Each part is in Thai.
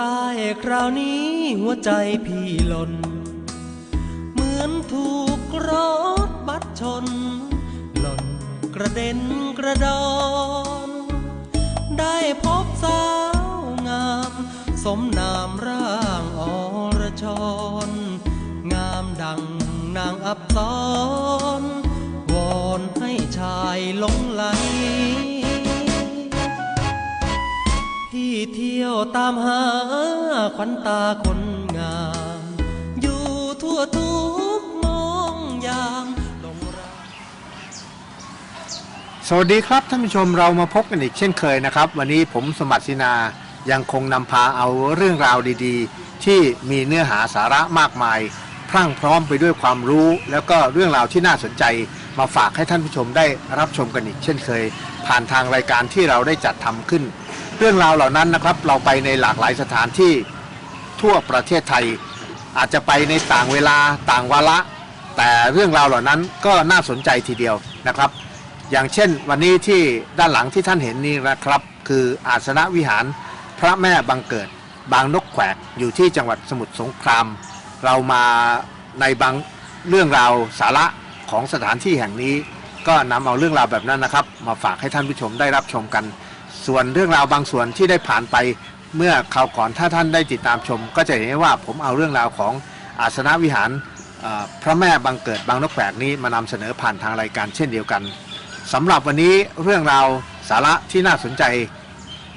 ตายคราวนี้หัวใจพี่หล่น เหมือนถูกรถบัสชน หล่นกระเด็นกระดอนได้พบสาวงาม สมนามร่างอรชร งามดังนางอับซ้อน ที่ยวตามหาขวัญตาคนงาม อยู่ทั่วทุกมองยามลงรักสวัสดีครับท่านผู้ชมเรามาพบกันอีกเช่นเคยนะครับ วันนี้ผมสมัติสินายังคงนำพาเอาเรื่องราวดีๆ ที่มีเนื้อหาสาระมากมาย พรั่งพร้อมไปด้วยความรู้ แล้วก็เรื่องราวที่น่าสนใจ มาฝากให้ท่านผู้ชมได้รับชมกันอีกเช่นเคย ผ่านทางรายการที่เราได้จัดทำขึ้น เรื่องราวเหล่านั้นนะครับ เราไปในหลากหลายสถานที่ทั่วประเทศไทย อาจจะไปในต่างเวลาต่างวาระ แต่เรื่องราวเหล่านั้นก็น่าสนใจทีเดียวนะครับ อย่างเช่นวันนี้ที่ด้านหลังที่ท่านเห็นนี่นะครับ คืออาสนะวิหารพระแม่บังเกิด บางนกแขวกอยู่ที่จังหวัดสมุทรสงคราม เรามาในบางเรื่องราวสาระของสถานที่แห่งนี้ ก็นำเอาเรื่องราวแบบนั้นนะครับ มาฝากให้ท่านผู้ชมได้รับชมกัน ส่วนเรื่องราวบางส่วนที่ได้ผ่านไปเมื่อคราวก่อนถ้าท่านได้ติดตามชม ก็จะเห็นได้ว่าผมเอาเรื่องราวของอาสนะวิหารเอ่อพระแม่บังเกิดบางนกแขวกนี้มานำเสนอผ่านทางรายการเช่นเดียวกันสำหรับวันนี้เรื่องราวสาระที่น่าสนใจ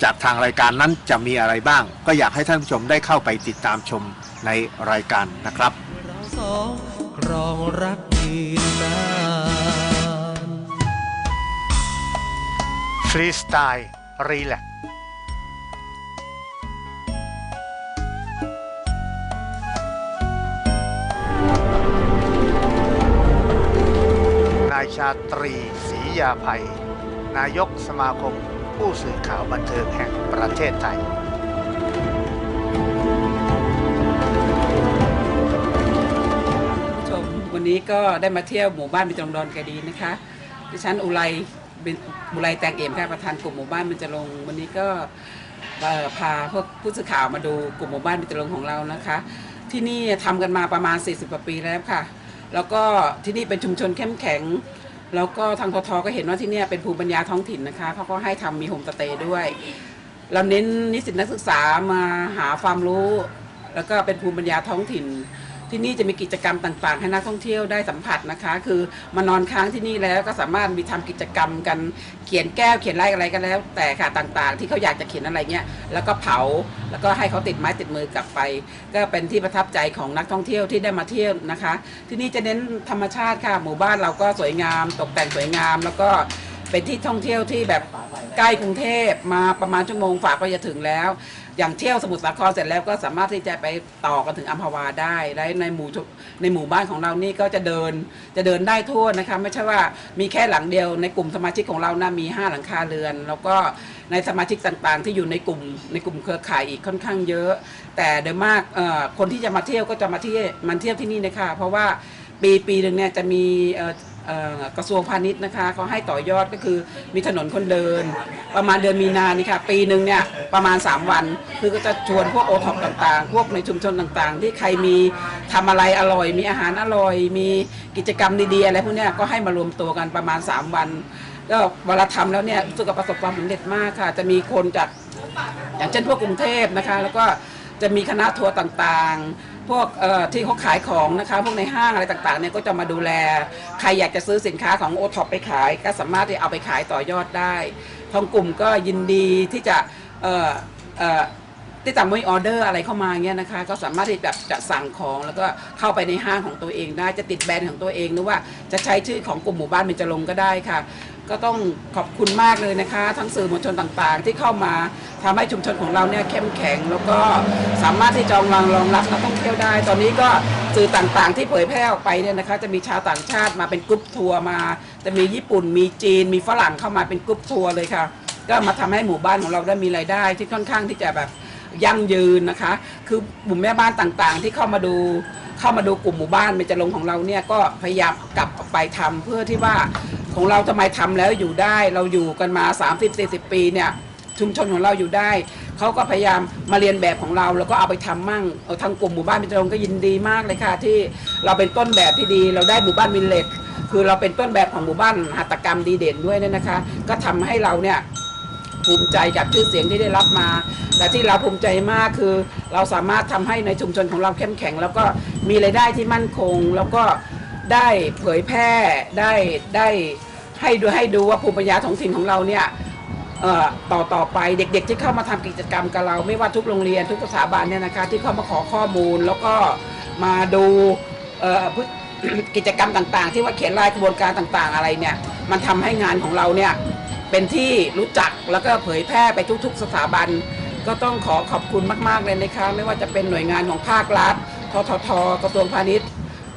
จากทางรายการนั้นจะมีอะไรบ้าง ก็อยากให้ท่านผู้ชมได้เข้าไปติดตามชมในรายการนะครับเราสองครองรักยืนนานฟรีสไตล์ รีแลกนายชาตรีศรียาภัย นายกสมาคมผู้สื่อข่าวบันเทิงแห่งประเทศไทยชมวันนี้ก็ได้มาเที่ยวหมู่บ้านบญจรงดอนแกดีนะคะ ดิฉันอุไร บุไรแตงเอี่ยมค่ะประธานกลุ่มหมู่บ้านเบญจรงวันนี้ก็พาพวกผู้สื่อข่าวมาดูกลุ่มหมู่บ้านเบญจรงของเรานะคะ ที่นี่ทำกันมาประมาณ 40กว่าปีแล้วค่ะ แล้วก็ที่นี่เป็นชุมชนเข้มแข็ง แล้วก็ทางททก็เห็นว่าที่นี่เป็นภูมิปัญญาท้องถิ่นนะคะเขาก็ให้ทำมีโฮมสเตย์ด้วย เราเน้นนิสิตนักศึกษามาหาความรู้ แล้วก็เป็นภูมิปัญญาท้องถิ่น ที่นี่จะมีกิจกรรมต่างๆ ให้นักท่องเที่ยวได้สัมผัสนะคะ คือมานอนค้างที่นี่แล้วก็สามารถมีทำกิจกรรมกันเขียนแก้วเขียนลายอะไรกันแล้ว แต่ค่ะต่างๆ ที่เขาอยากจะเขียนอะไรเงี้ยแล้วก็เผาแล้วก็ให้เขาติดไม้ติดมือกลับไป ก็เป็นที่ประทับใจของนักท่องเที่ยวที่ได้มาเที่ยวนะคะ ที่นี่จะเน้นธรรมชาติค่ะหมู่บ้านเราก็สวยงาม ตกแต่งสวยงามแล้วก็ เป็นที่ท่องเที่ยวที่แบบใกล้กรุงเทพมาประมาณชั่วโมงฝากก็จะถึงแล้ว อย่างเที่ยวสมุทรสาครเสร็จแล้วก็สามารถที่จะไปต่อกันถึงอัมพวาได้และในหมู่ชุในหมู่บ้านของเรานี่ก็จะเดินจะเดินได้ทั่วนะคะไม่ใช่ว่ามีแค่หลังเดียวในกลุ่มสมาชิกของเรานะมี 5 หลังคาเรือน แล้วก็ในสมาชิกต่างๆ ที่อยู่ในกลุ่มในกลุ่มเครือข่ายอีกค่อนข้างเยอะ แต่โดยมากเอ่อคนที่จะมาเที่ยวก็จะมาเที่ยวมันเที่ยวที่นี่นะคะเพราะว่าปีปีหนึ่งเนี่ยจะมีเอ่อ กระทรวงพาณิชย์นะคะเขาให้ต่อยอดก็คือมีถนนคนเดิน ประมาณเดือนมีนานี่ค่ะ ปีหนึ่งเนี่ยประมาณ 3 วัน คือก็จะชวนพวกโอท็อปต่างๆ พวกในชุมชนต่างๆ ที่ใครมีทำอะไรอร่อย มีอาหารอร่อย มีกิจกรรมดีๆอะไรพวกเนี้ยก็ให้มารวมตัวกันประมาณ 3 วันก็เวลาทำแล้วเนี่ยรู้สึกประสบความสำเร็จมากค่ะ จะมีคนจากอย่างเช่นพวกกรุงเทพนะคะ แล้วก็จะมีคณะทัวร์ต่างๆ พวกเอ่อที่เขาขายของนะคะพวกในห้างอะไรต่างๆเนี่ยก็จะมาดูแล ใครอยากจะซื้อสินค้าของโอท็อปไปขาย ก็สามารถที่เอาไปขายต่อยอดได้ ทางกลุ่มก็ยินดีที่จะเอ่อเอ่อที่สั่งม่ออเดอร์อะไรเข้ามาเงี้ยนะคะ ก็สามารถที่แบบจะสั่งของแล้วก็เข้าไปในห้างของตัวเองได้จะติดแบรนด์ของตัวเองหรือว่าจะใช้ชื่อของกลุ่มหมู่บ้านเบญจรงค์ก็ได้ค่ะ ก็ต้องขอบคุณมากเลยนะคะ ทั้งสื่อมวลชนต่างๆ ที่เข้ามาทำให้ชุมชนของเราเนี่ยเข้มแข็ง แล้วก็สามารถที่จะรองรองรับนักท่องเที่ยวได้ ตอนนี้ก็สื่อต่างๆ ที่เผยแพร่ออกไปเนี่ยนะคะ จะมีชาวต่างชาติมาเป็นกรุ๊ปทัวร์มา จะมีญี่ปุ่นมีจีน มีฝรั่งเข้ามาเป็นกรุ๊ปทัวร์เลยค่ะ ก็มาทำให้หมู่บ้านของเราได้มีรายได้ ที่ค่อนข้างที่จะแบบยั่งยืนนะคะ คือกลุ่มแม่บ้านต่างๆ ที่เข้ามาดูเข้ามาดูกลุ่มหมู่บ้านเบญจรงของเราเนี่ยก็พยายามกลับออกไปทำเพื่อที่ว่า ของเราทำไมทำแล้วอยู่ได้เราอยู่กันมา 30-40 ปีเนี่ยชุมชนของเราอยู่ได้ เขาก็พยายามมาเรียนแบบของเรา แล้วก็เอาไปทำมั่งเอาทางกลุ่มหมู่บ้านเป็นจรงก็ยินดีมากเลยค่ะ ที่เราเป็นต้นแบบที่ดี เราได้หมู่บ้านวินเลจคือเราเป็นต้นแบบของหมู่บ้านหัตถกรรมดีเด่นด้วยเนี่ยนะคะ ก็ทำให้เราเนี่ยภูมิใจกับชื่อเสียงที่ได้รับมา และที่เราภูมิใจมากคือ เราสามารถทำให้ในชุมชนของเราเข้มแข็ง แล้วก็มีรายได้ที่มั่นคง แล้วก็ ได้เผยแพร่ได้ได้ให้ดูให้ดูว่าภูมิปัญญาท้องถิ่นของเราเนี่ยต่อต่อไปเด็กๆที่เข้ามาทำกิจกรรมกับเรา ไม่ว่าทุกโรงเรียนทุกสถาบันเนี่ยนะคะที่เข้ามาขอข้อมูลแล้วก็มาดูกิจกรรมต่างๆ ที่ว่าเขียนรายกระบวนการต่างๆ อะไรเนี่ยมันทำให้งานของเราเนี่ยเป็นที่รู้จักแล้วก็เผยแพร่ไปทุก ๆ สถาบัน ก็ต้องขอขอบคุณมาก ๆเลยนะคะไม่ว่าจะเป็นหน่วยงานของภาครัฐทททกระทรวงพาณิชย์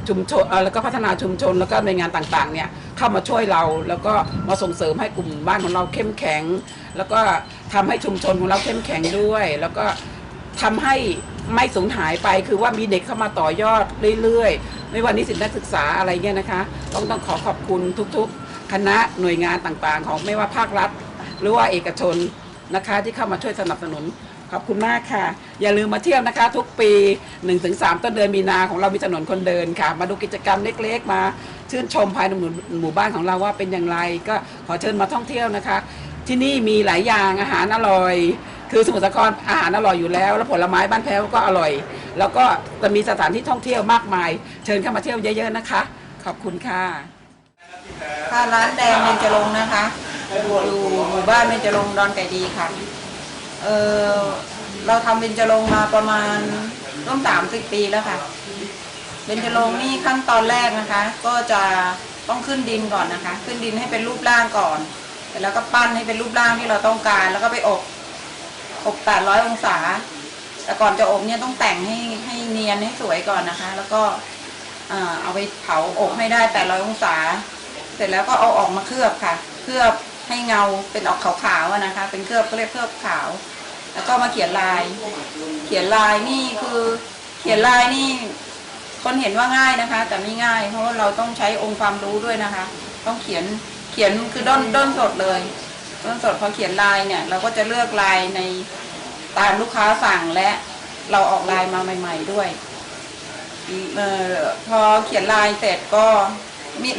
ชุมชนเอ่อแล้วก็พัฒนาชุมชนแล้วก็หน่วยงานต่างๆเนี่ยเข้ามาช่วยเราแล้วก็มาส่งเสริมให้กลุ่มบ้านของเราเข้มแข็ง แล้วก็ทำให้ชุมชนของเราเข้มแข็งด้วย แล้วก็ทำให้ไม่สูญหายไปคือว่ามีเด็กเข้ามาต่อยอดเรื่อยๆ ไม่ว่านิสิตนักศึกษาอะไรเงี้ยนะคะ ต้องต้องขอขอบคุณทุกๆ คณะหน่วยงานต่างๆ ของไม่ว่าภาครัฐ หรือว่าเอกชนนะคะที่เข้ามาช่วยสนับสนุน ขอบคุณมากค่ะ อย่าลืมมาเที่ยวนะคะ ทุกปี 1-3 ต้นเดือนมีนาของเรามีถนนคนเดินค่ะ มาดูกิจกรรมเล็กๆ มาชื่นชมภายในหมู่บ้านของเราว่าเป็นอย่างไร ก็ขอเชิญมาท่องเที่ยวนะคะ ที่นี่มีหลายอย่างอาหารอร่อย คือสมุทรสาครอาหารอร่อยอยู่แล้ว แล้วผลไม้บ้านแพ้วก็อร่อย แล้วก็จะมีสถานที่ท่องเที่ยวมากมาย เชิญเข้ามาเที่ยวเยอะๆนะคะ ขอบคุณค่ะค่ะร้านแดงเบญจรงค์นะคะอยู่หมู่บ้านเบญจรงค์ดอนไก่ดีค่ะ เออเราทำเบญจรงค์มาประมาณร่วมสามสิบปีแล้วค่ะเบญจรงค์นี่ขั้นตอนแรกนะคะ ก็จะต้องขึ้นดินก่อนนะคะ ขึ้นดินให้เป็นรูปร่างก่อนเสร็จแล้วก็ปั้นให้เป็นรูปร่างที่เราต้องการ แล้วก็ไปอบอบ800องศา แต่ก่อนจะอบเนี่ยต้องแต่งให้ให้เนียนให้สวยก่อนนะคะ แล้วก็เอาไปเผาอบให้ได้800องศา เสร็จแล้วก็เอาออกมาเคลือบค่ะ เคลือบ ให้เงาเป็นออกขาวๆนะคะ เป็นเคลือบก็เรียกเคลือบขาว แล้วก็มาเขียนลาย เขียนลายนี่คือเขียนลายนี่คนเห็นว่าง่ายนะคะ แต่ไม่ง่าย เพราะว่าเราต้องใช้องค์ความรู้ด้วยนะคะ ต้องเขียนเขียนคือด้นด้นสดเลยด้นสดพอเขียนลายเนี่ย เราก็จะเลือกลายในตามลูกค้าสั่งและเราออกลายมาใหม่ ๆด้วยเอ่อพอเขียนลายเสร็จก็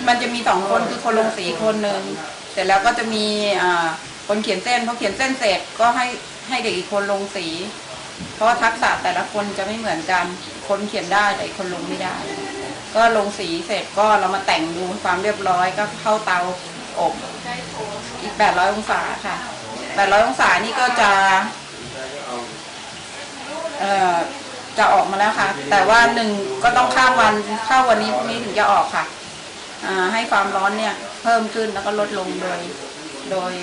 มันจะมีสองคนคือคนลงสีคนหนึ่ง สร็จแล้วก็จะมีคนเขียนเส้นพอเขียนเส้นเสร็จก็ให้ให้เด็กอีกคนลงสี เพราะทักษะแต่ละคนจะไม่เหมือนกัน คนเขียนได้แต่อีกคนลงไม่ได้ ก็ลงสีเสร็จก็เรามาแต่งดูความเรียบร้อยก็เข้าเตาอบอีก 800 องศาค่ะ 800 องศานี่ก็จะเอ่อจะออกมาแล้วค่ะ แต่ว่าหนึ่งก็ต้องข้ามวันเข้าวันนี้พรุ่งนี้ถึงจะออกค่ะอ่าให้ความร้อนเนี่ย พิ่มขึ้นแล้วก็ลดลงโดยโดย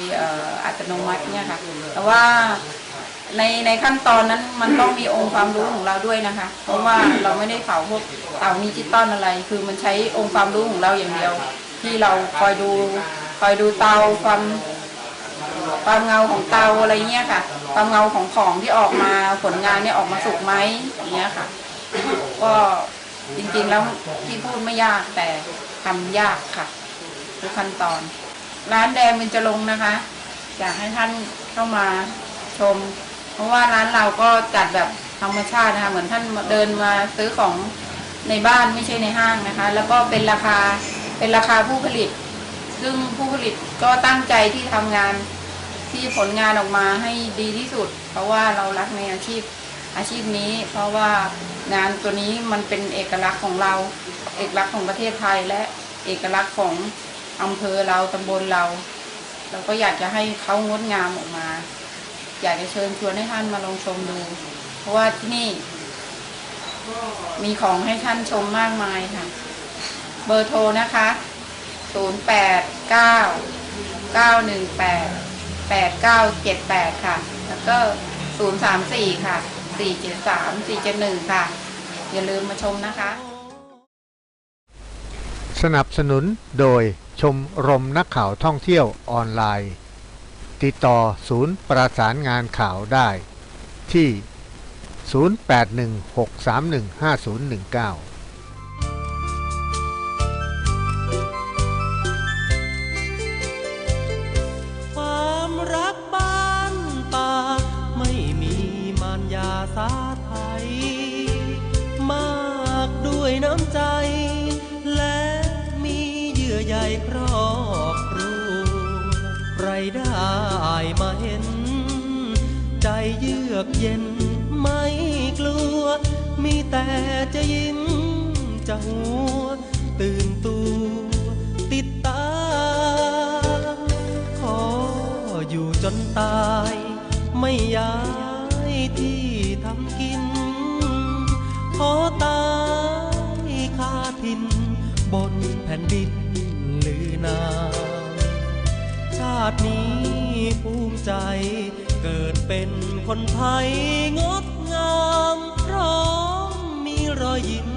อัตโนมัติเนี่ยค่ะ แต่ว่าในในขั้นตอนนั้นมันต้องมีองค์ความรู้ของเราด้วยนะคะ เพราะว่าเราไม่ได้เผาพวกเตาดิจิตอลอะไร คือมันใช้องค์ความรู้ของเราอย่างเดียว ที่เราคอยดูคอยดูเตาความความเงาของเตาอะไรเงี้ยค่ะ ความเงาของของที่ออกมาผลงานเนี่ยออกมาสุกไหมอย่างเงี้ยค่ะ ก็จริงๆแล้วที่พูดไม่ยากแต่ทำยากค่ะ ทุกขั้นตอน ร้านแดงเป็นจะลงนะคะ อยากให้ท่านเข้ามาชม เพราะว่าร้านเราก็จัดแบบธรรมชาตินะคะ เหมือนท่านเดินมาซื้อของในบ้านไม่ใช่ในห้างนะคะ แล้วก็เป็นราคาเป็นราคาผู้ผลิต ซึ่งผู้ผลิตก็ตั้งใจที่ทำงานที่ผลงานออกมาให้ดีที่สุด เพราะว่าเรารักในอาชีพอาชีพนี้ เพราะว่างานตัวนี้มันเป็นเอกลักษณ์ของเรา เอกลักษณ์ของประเทศไทยและเอกลักษณ์ของ อำเภอเราตำบลเรา เราก็อยากจะให้เขางดงามออกมา อยากจะเชิญชวนให้ท่านมาลองชมดู เพราะว่าที่นี่ มีของให้ท่านชมมากมายค่ะ เบอร์โทรนะคะ 0 8 9 9 1 8 8978 ค่ะ แล้วก็ 034 ค่ะ 473 471 ค่ะ อย่าลืมมาชมนะคะสนับสนุนโดย มรมนักข่าวท่องเที่ยวออนไลน์ ติดต่อศูนย์ประสานงานข่าวได้ที่ 0816315019 ครอบครัวใครได้มาเห็น ใจเยือกเย็นไม่กลัว มีแต่จะยิ้มจะหัว ตื่นตัวติดตา ขออยู่จนตาย ไม่ย้ายที่ทำกิน ขอตายคาทินบนแผ่นดิน นามชาตินี้ภูมิใจ เกิดเป็นคนไทยงดงามพร้อมมีรอยยิ้ม